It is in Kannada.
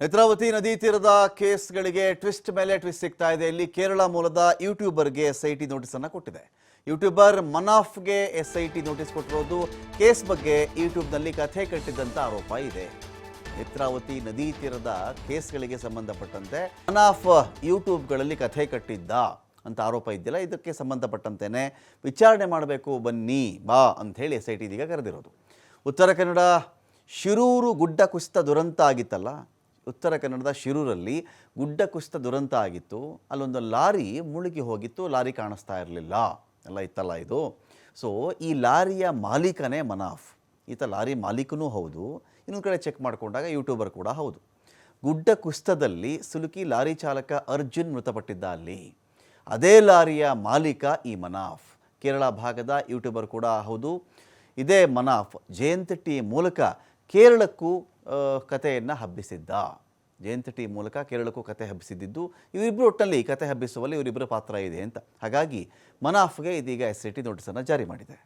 ನೇತ್ರಾವತಿ ನದಿ ತೀರದ ಕೇಸ್ಗಳಿಗೆ ಟ್ವಿಸ್ಟ್ ಮೇಲೆ ಟ್ವಿಸ್ಟ್ ಸಿಗ್ತಾ ಇದೆ. ಇಲ್ಲಿ ಕೇರಳ ಮೂಲದ ಯೂಟ್ಯೂಬರ್ಗೆ ಎಸ್ ಐ ಟಿ ನೋಟಿಸ್ ಅನ್ನು ಕೊಟ್ಟಿದೆ. ಯೂಟ್ಯೂಬರ್ ಮನಾಫ್ಗೆ ಎಸ್ ಐ ಟಿ ನೋಟಿಸ್ ಕೊಟ್ಟಿರೋದು. ಕೇಸ್ ಬಗ್ಗೆ ಯೂಟ್ಯೂಬ್ನಲ್ಲಿ ಕಥೆ ಕಟ್ಟಿದ್ದಂಥ ಆರೋಪ ಇದೆ. ನೇತ್ರಾವತಿ ನದಿ ತೀರದ ಕೇಸ್ಗಳಿಗೆ ಸಂಬಂಧಪಟ್ಟಂತೆ ಮನಾಫ್ ಯೂಟ್ಯೂಬ್ಗಳಲ್ಲಿ ಕಥೆ ಕಟ್ಟಿದ್ದ ಅಂತ ಆರೋಪ ಇದೆಯಲ್ಲ ಇದಕ್ಕೆ ಸಂಬಂಧಪಟ್ಟಂತೆಯೇ ವಿಚಾರಣೆ ಮಾಡಬೇಕು, ಬನ್ನಿ, ಬಾ ಅಂತ ಹೇಳಿ ಎಸ್ ಐ ಟಿ ಇದೀಗ ಕರೆದಿರೋದು. ಉತ್ತರ ಕನ್ನಡ, ಶಿರೂರು ಗುಡ್ಡ ಕುಸಿತ ದುರಂತ ಆಗಿತ್ತಲ್ಲ? ಉತ್ತರ ಕನ್ನಡದ ಶಿರೂರಲ್ಲಿ ಗುಡ್ಡ ಕುಸಿತ ದುರಂತ ಆಗಿತ್ತು. ಅಲ್ಲೊಂದು ಲಾರಿ ಮುಳುಗಿ ಹೋಗಿತ್ತು. ಲಾರಿ ಕಾಣಿಸ್ತಾ ಇರಲಿಲ್ಲ. ಎಲ್ಲ ಇತ್ತಲ್ಲ ಇದು? ಸೊ ಈ ಲಾರಿಯ ಮಾಲೀಕನೇ ಮನಾಫ್. ಈತ ಲಾರಿ ಮಾಲೀಕನೂ ಹೌದು. ಇನ್ನೊಂದು ಕಡೆ ಚೆಕ್ ಮಾಡಿಕೊಂಡಾಗ ಯೂಟ್ಯೂಬರ್ ಕೂಡ ಹೌದು. ಗುಡ್ಡ ಕುಸಿತದಲ್ಲಿ ಸುಲುಕಿ ಲಾರಿ ಚಾಲಕ ಅರ್ಜುನ್ ಮೃತಪಟ್ಟಿದ್ದ ಅಲ್ಲಿ. ಅದೇ ಲಾರಿಯ ಮಾಲೀಕ ಈ ಮನಾಫ್. ಕೇರಳ ಭಾಗದ ಯೂಟ್ಯೂಬರ್ ಕೂಡ ಹೌದು. ಇದೇ ಮನಾಫ್ ಜಯಂತಿ ಟಿ ಮೂಲಕ ಕೇರಳಕ್ಕೂ ಕಥೆಯನ್ನು ಹಬ್ಬಿಸಿದ್ದ. ಜಯಂತ ಟಿ ಮೂಲಕ ಕೇರಳಕ್ಕೂ ಕತೆ ಹಬ್ಬಿಸಿದ್ದು ಇವರಿಬ್ಬರು ಒಟ್ಟಲ್ಲಿ ಕತೆ ಹಬ್ಬಿಸುವಲ್ಲಿ ಇವರಿಬ್ಬರ ಪಾತ್ರ ಇದೆ ಅಂತ. ಹಾಗಾಗಿ ಮನಾಫ್ಗೆ ಇದೀಗ ಎಸ್ ಐ ಟಿ ನೋಟಿಸನ್ನು ಜಾರಿ ಮಾಡಿದೆ.